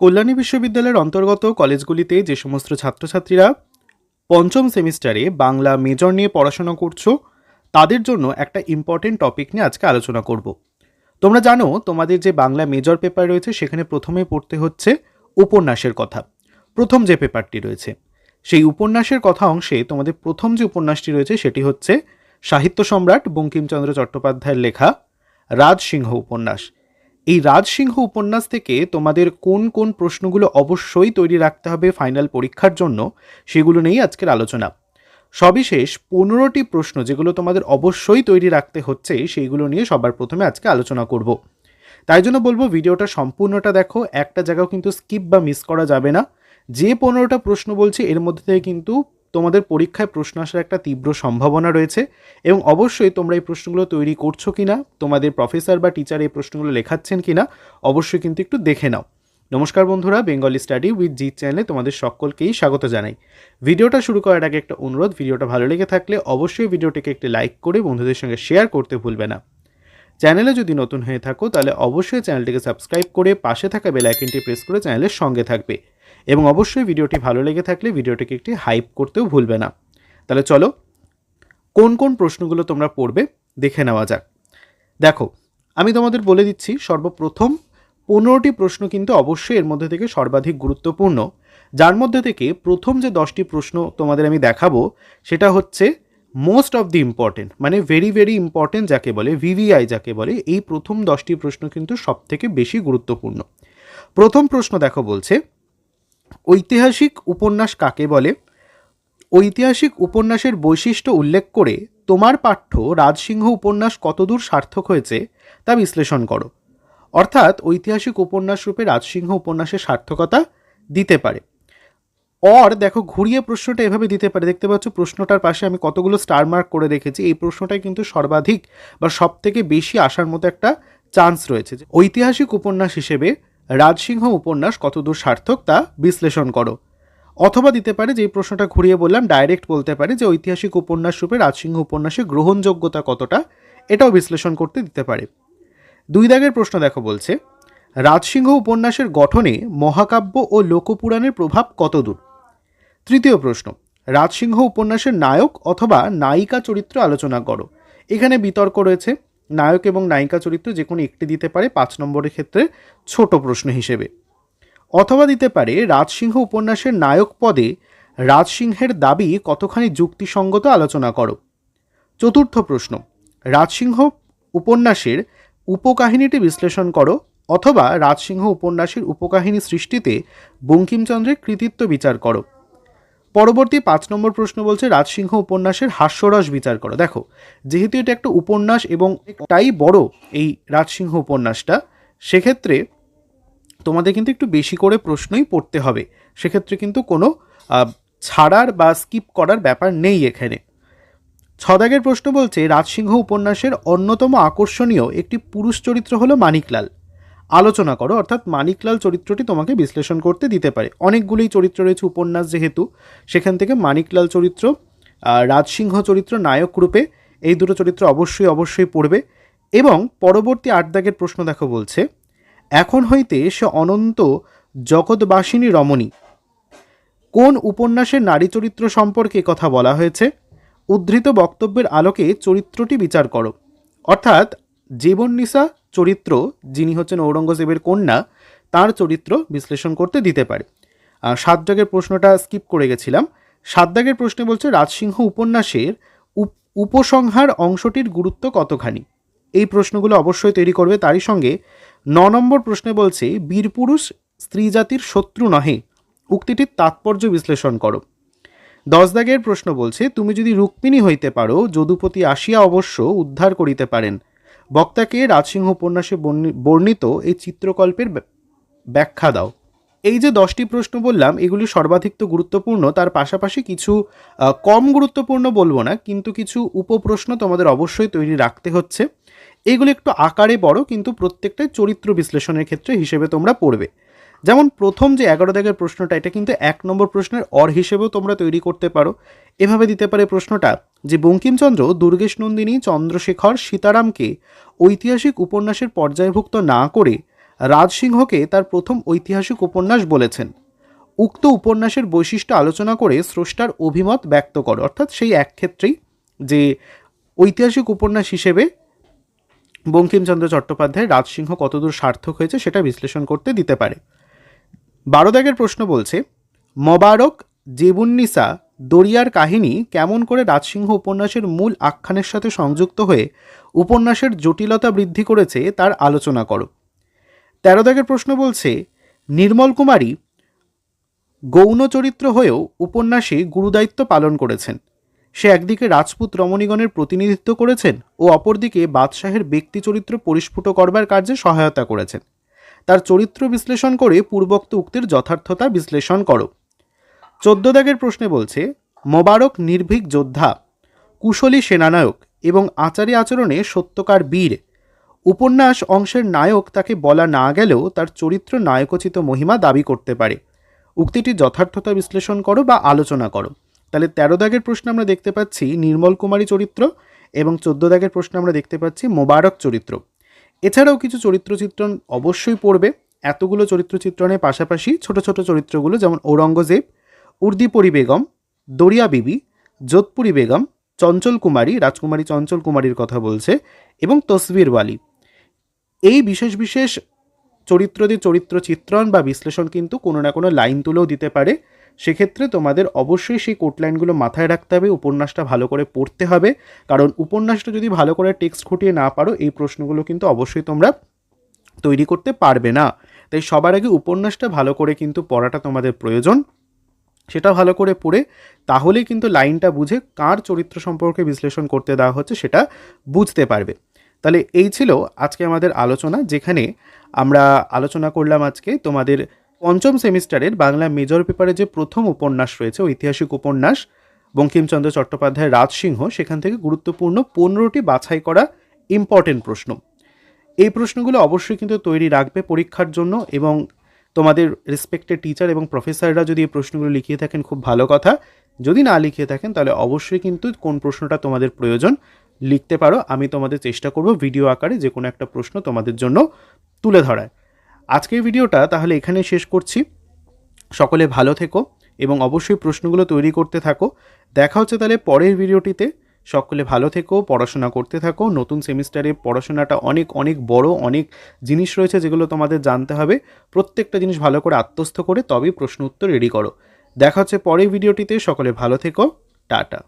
কল্যাণী বিশ্ববিদ্যালয়ের অন্তর্গত কলেজগুলিতে যে সমস্ত ছাত্রছাত্রীরা পঞ্চম সেমিস্টারে বাংলা মেজর নিয়ে পড়াশোনা করছ, তাদের জন্য একটা ইম্পর্টেন্ট টপিক নিয়ে আজকে আলোচনা করব। তোমরা জানো, তোমাদের যে বাংলা মেজর পেপার রয়েছে, সেখানে প্রথমে পড়তে হচ্ছে উপন্যাসের কথা। প্রথম যে পেপারটি রয়েছে, সেই উপন্যাসের কথা অংশে তোমাদের প্রথম যে উপন্যাসটি রয়েছে, সেটি হচ্ছে সাহিত্য সম্রাট বঙ্কিমচন্দ্র চট্টোপাধ্যায়ের লেখা রাজসিংহ উপন্যাস। এই রাজসিংহ উপন্যাস থেকে তোমাদের কোন কোন প্রশ্নগুলো অবশ্যই তৈরি রাখতে হবে ফাইনাল পরীক্ষার জন্য, সেগুলো নিয়েই আজকের আলোচনা। সবিশেষ পনেরোটি প্রশ্ন যেগুলো তোমাদের অবশ্যই তৈরি রাখতে হচ্ছে, সেইগুলো নিয়ে সবার প্রথমে আজকে আলোচনা করব। তাই জন্য বলব, ভিডিওটা সম্পূর্ণটা দেখো, একটা জায়গাও কিন্তু স্কিপ বা মিস করা যাবে না। যে পনেরোটা প্রশ্ন বলছি, এর মধ্যে থেকে কিন্তু তোমাদের পরীক্ষায় প্রশ্ন আসার একটা তীব্র সম্ভাবনা রয়েছে এবং অবশ্যই তোমরা এই প্রশ্নগুলো তৈরি করছ কি না তোমাদের প্রফেসর বা টিচার এই প্রশ্নগুলো লেখাচ্ছেন কিনা, অবশ্যই কিন্তু একটু দেখে নাও। নমস্কার বন্ধুরা বেঙ্গলি স্টাডি উইথ জি চ্যানেলে তোমাদের সকলকেই স্বাগত জানাই। ভিডিওটা শুরু করার আগে একটা অনুরোধ, ভিডিওটা ভালো লেগে থাকলে অবশ্যই ভিডিওটিকে একটি লাইক করে বন্ধুদের সঙ্গে শেয়ার করতে ভুলবে না। চ্যানেলে যদি নতুন হয়ে থাকো, তাহলে অবশ্যই চ্যানেলটিকে সাবস্ক্রাইব করে পাশে থাকা বেল আইকনটি প্রেস করে চ্যানেলের সঙ্গে থাকবে। এবং অবশ্যই ভিডিওটি ভালো লেগে থাকলে ভিডিওটিকে একটি হাইপ করতেও ভুলবে না। তাহলে চলো, কোন কোন প্রশ্নগুলো তোমরা পড়বে দেখে নেওয়া যাক। দেখো, আমি তোমাদের বলে দিচ্ছি, সর্বপ্রথম পনেরোটি প্রশ্ন কিন্তু অবশ্যই এর মধ্যে থেকে সর্বাধিক গুরুত্বপূর্ণ। যার মধ্যে থেকে প্রথম যে দশটি প্রশ্ন তোমাদের আমি দেখাবো, সেটা হচ্ছে মোস্ট অফ দি ইম্পর্টেন্ট মানে ভেরি ভেরি ইম্পর্টেন্ট যাকে বলে ভিভিআই যাকে বলে, এই প্রথম দশটি প্রশ্ন কিন্তু সব থেকে বেশি গুরুত্বপূর্ণ। প্রথম প্রশ্ন দেখো বলছে ঐতিহাসিক উপন্যাস কাকে বলে? ঐতিহাসিক উপন্যাসের বৈশিষ্ট্য উল্লেখ করে তোমার পাঠ্য রাজসিংহ উপন্যাস কতদূর সার্থক হয়েছে তা বিশ্লেষণ করো। অর্থাৎ ঐতিহাসিক উপন্যাস রূপে রাজসিংহ উপন্যাসের সার্থকতা দিতে পারে। অর দেখো, ঘুরিয়ে প্রশ্নটা এভাবে দিতে পারে। দেখতে পাচ্ছ, প্রশ্নটার পাশে আমি কতগুলো স্টার মার্ক করে রেখেছি। এই প্রশ্নটাই কিন্তু সর্বাধিক বা সব থেকে বেশি আসার মতো একটা চান্স রয়েছে ঐতিহাসিক উপন্যাস হিসেবে রাজসিংহ উপন্যাস কতদূর সার্থক তা বিশ্লেষণ করো। অথবা দিতে পারে যে প্রশ্নটা ঘুরিয়ে বললাম ডাইরেক্ট বলতে পারে যে ঐতিহাসিক উপন্যাস রূপে রাজসিংহ উপন্যাসের গ্রহণযোগ্যতা কতটা, এটাও বিশ্লেষণ করতে দিতে পারে। দুই দাগের প্রশ্ন দেখো বলছে, রাজসিংহ উপন্যাসের গঠনে মহাকাব্য ও লোকপুরাণের প্রভাব কতদূর? তৃতীয় প্রশ্ন, রাজসিংহ উপন্যাসের নায়ক অথবা নায়িকা চরিত্র আলোচনা করো। এখানে বিতর্ক রয়েছে। নায়ক এবং নায়িকা চরিত্র যে কোনো একটি দিতে পারে পাঁচ নম্বরের ক্ষেত্রে ছোট প্রশ্ন হিসেবে। অথবা দিতে পারে রাজসিংহ উপন্যাসের নায়ক পদে রাজসিংহের দাবি কতখানি যুক্তিসঙ্গত আলোচনা করো। চতুর্থ প্রশ্ন, রাজসিংহ উপন্যাসের উপকাহিনীটি বিশ্লেষণ করো অথবা রাজসিংহ উপন্যাসের উপকাহিনী সৃষ্টিতে বঙ্কিমচন্দ্রের কৃতিত্ব বিচার করো। পরবর্তী পাঁচ নম্বর প্রশ্ন বলছে, রাজসিংহ উপন্যাসের হাস্যরস বিচার করো। দেখো, যেহেতু এটা একটা উপন্যাস এবং তাই বড় এই রাজসিংহ উপন্যাসটা, সেক্ষেত্রে তোমাদের কিন্তু একটু বেশি করে প্রশ্নই পড়তে হবে। সেক্ষেত্রে কিন্তু কোনো ছাড়ার বা স্কিপ করার ব্যাপার নেই এখানে। ছদাগের প্রশ্ন বলছে, রাজসিংহ উপন্যাসের অন্যতম আকর্ষণীয় একটি পুরুষ চরিত্র হলো মানিকলাল। আলোচনা করো, অর্থাৎ মানিকলাল চরিত্রটি তোমাকে বিশ্লেষণ করতে দিতে পারে। অনেকগুলোই চরিত্র রয়েছে, উপন্যাস যেহেতু, সেখান থেকে মানিকলাল চরিত্র রাজসিংহ চরিত্র, নায়ক রূপে এই দুটো চরিত্র অবশ্যই অবশ্যই পড়বে। এবং পরবর্তী আট দাগের প্রশ্ন দেখো বলছে, এখন হইতে সে অনন্ত জগৎবাসিনী রমণী, কোন উপন্যাসের নারী চরিত্র সম্পর্কে কথা বলা হয়েছে? উদ্ধৃত বক্তব্যের আলোকে চরিত্রটি বিচার করো। অর্থাৎ জীবননিসা চরিত্র, যিনি হচ্ছেন ঔরঙ্গজেবের কন্যা, তার চরিত্র বিশ্লেষণ করতে দিতে পারে। সাত দাগের প্রশ্নটা স্কিপ করে গেছিলাম। সাত দাগের প্রশ্নে বলছে, রাজসিংহ উপন্যাসের উপ- উপসংহার অংশটির গুরুত্ব কতখানি? এই প্রশ্নগুলো অবশ্যই তৈরি করবে তারই সঙ্গে ন নম্বর প্রশ্নে বলছে বীরপুরুষ স্ত্রী জাতির শত্রু নহে। উক্তিটির তাৎপর্য বিশ্লেষণ করো। দশ দাগের প্রশ্ন বলছে, তুমি যদি রুক্মিণী হইতে পারো, যদুপতি আসিয়া অবশ্য উদ্ধার করিতে পারেন। বক্তাকে রাজসিংহ উপন্যাসে বর্ণি- বর্ণিত এই চিত্রকল্পের ব্য- ব্যাখ্যা দাও। এই যে দশটি প্রশ্ন বললাম, এগুলি সর্বাধিক তো গুরুত্বপূর্ণ, তার পাশাপাশি কিছু কম গুরুত্বপূর্ণ বলব না, কিন্তু কিছু উপপ্রশ্ন তোমাদের অবশ্যই তৈরি রাখতে হচ্ছে। এগুলি একটু আকারে বড় কিন্তু প্রত্যেকটাই চরিত্র বিশ্লেষণের ক্ষেত্রে হিসেবে তোমরা পড়বে। যেমন প্রথম যে এগারো দাগের প্রশ্নটা, এটা কিন্তু এক নম্বর প্রশ্নের অর হিসেবেও তোমরা তৈরি করতে পারো। এভাবে দিতে পারে প্রশ্নটা যে, বঙ্কিমচন্দ্র, দুর্গেশ নন্দিনী, চন্দ্রশেখর সীতারামকে ঐতিহাসিক উপন্যাসের পর্যায়ভুক্ত না করে রাজসিংহকে তার প্রথম ঐতিহাসিক উপন্যাস বলেছেন। উক্ত উপন্যাসের বৈশিষ্ট্য আলোচনা করে স্রষ্টার অভিমত ব্যক্ত করো। অর্থাৎ সেই এক ক্ষেত্রেই যে, ঐতিহাসিক উপন্যাস হিসেবে বঙ্কিমচন্দ্র চট্টোপাধ্যায় রাজসিংহ কতদূর সার্থক হয়েছে সেটা বিশ্লেষণ করতে দিতে পারে। বারো দাগের প্রশ্ন বলছে, মবারক জেবুন্নিসা দরিয়ার কাহিনী কেমন করে রাজসিংহ উপন্যাসের মূল আখ্যানের সাথে সংযুক্ত হয়ে উপন্যাসের জটিলতা বৃদ্ধি করেছে তার আলোচনা করো। তেরো দাগের প্রশ্ন বলছে, নির্মল কুমারী গৌণ চরিত্র হয়েও উপন্যাসে গুরুদায়িত্ব পালন করেছেন। সে একদিকে রাজপুত রমণীগণের প্রতিনিধিত্ব করেছেন ও অপরদিকে বাদশাহের ব্যক্তি চরিত্র পরিস্ফুট করবার কার্যে সহায়তা করেছেন। চরিত্র বিশ্লেষণ করে পূর্বোক্ত উক্তির যথার্থতা বিশ্লেষণ করো। চোদ্দ দাগের প্রশ্নে বলছে, মোবারক নির্ভীক যোদ্ধা, কুশলী সেনানায়ক এবং আচারী আচরণে সত্যকার বীর, উপন্যাস অংশের নায়ক তাকে বলা না গেলেও তার চরিত্র নায়কোচিত মহিমা দাবি করতে পারে। উক্তিটি যথার্থতা বিশ্লেষণ করো বা আলোচনা করো। তাহলে তেরো দাগের প্রশ্ন আমরা দেখতে পাচ্ছি নির্মল কুমারী চরিত্র এবং চোদ্দ দাগের প্রশ্ন আমরা দেখতে পাচ্ছি মোবারক চরিত্র। এছাড়াও কিছু চরিত্র চিত্রণ অবশ্যই পড়বে। এতগুলো চরিত্র চিত্রণের পাশাপাশি ছোট ছোট চরিত্রগুলো যেমন ঔরঙ্গজেব, উর্দিপরি বেগম, দরিয়া বিবি, যোধপুরি বেগম, চঞ্চল কুমারী, রাজকুমারী চঞ্চল কুমারীর কথা বলছে, এবং তসবির ওয়ালি। এই বিশেষ বিশেষ চরিত্রদের চরিত্র চিত্রণ বা বিশ্লেষণ কিন্তু কোনো না কোনো লাইন তুলেও দিতে পারে। সেক্ষেত্রে তোমাদের অবশ্যই সেই কোট লাইনগুলো মাথায় রাখতে হবে, উপন্যাসটা ভালো করে পড়তে হবে। কারণ উপন্যাসটা যদি ভালো করে টেক্সট খুঁটিয়ে না পারো, এই প্রশ্নগুলো কিন্তু অবশ্যই তোমরা তৈরি করতে পারবে না। তাই সবার আগে উপন্যাসটা ভালো করে কিন্তু পড়াটা তোমাদের প্রয়োজন। সেটা ভালো করে পড়ে তাহলে কিন্তু লাইনটা বুঝে কার চরিত্র সম্পর্কে বিশ্লেষণ করতে দেওয়া হচ্ছে সেটা বুঝতে পারবে। তাহলে এই ছিল আজকে আমাদের আলোচনা, যেখানে আমরা আলোচনা করলাম আজকে তোমাদের পঞ্চম সেমিস্টারের বাংলা মেজর পেপারে যে প্রথম উপন্যাস রয়েছে ঐতিহাসিক উপন্যাস, বঙ্কিমচন্দ্র চট্টোপাধ্যায় রাজসিংহ, সেখান থেকে গুরুত্বপূর্ণ পনেরোটি বাছাই করা ইম্পর্টেন্ট প্রশ্ন। এই প্রশ্নগুলো অবশ্যই কিন্তু তৈরি রাখবে পরীক্ষার জন্য এবং তোমাদের রেসপেক্টেড টিচার এবং প্রফেসররা যদি এই প্রশ্নগুলো লিখিয়ে থাকেন, খুব ভালো কথা। যদি না লিখিয়ে থাকেন, তাহলে অবশ্যই কিন্তু কোন প্রশ্নটা তোমাদের প্রয়োজন লিখতে পারো। আমি তোমাদের চেষ্টা করব ভিডিও আকারে যে কোনো একটা প্রশ্ন তোমাদের জন্য তুলে ধরায় আজকের ভিডিওটা তাহলে এখানে শেষ করছি। সকলে ভালো থেকো এবং অবশ্যই প্রশ্নগুলো তৈরি করতে থাকো। দেখা হচ্ছে তাহলে পরের ভিডিওটিতে। সকলে ভালো থেকো, পড়াশোনা করতে থাকো। নতুন সেমিস্টারে পড়াশোনাটা অনেক অনেক বড়, অনেক জিনিস রয়েছে যেগুলো তোমাদের জানতে হবে। প্রত্যেকটা জিনিস ভালো করে আত্মস্থ করে তবেই প্রশ্ন উত্তর রেডি করো। দেখা হচ্ছে পরের ভিডিওটিতে। সকলে ভালো থেকো। টাটা।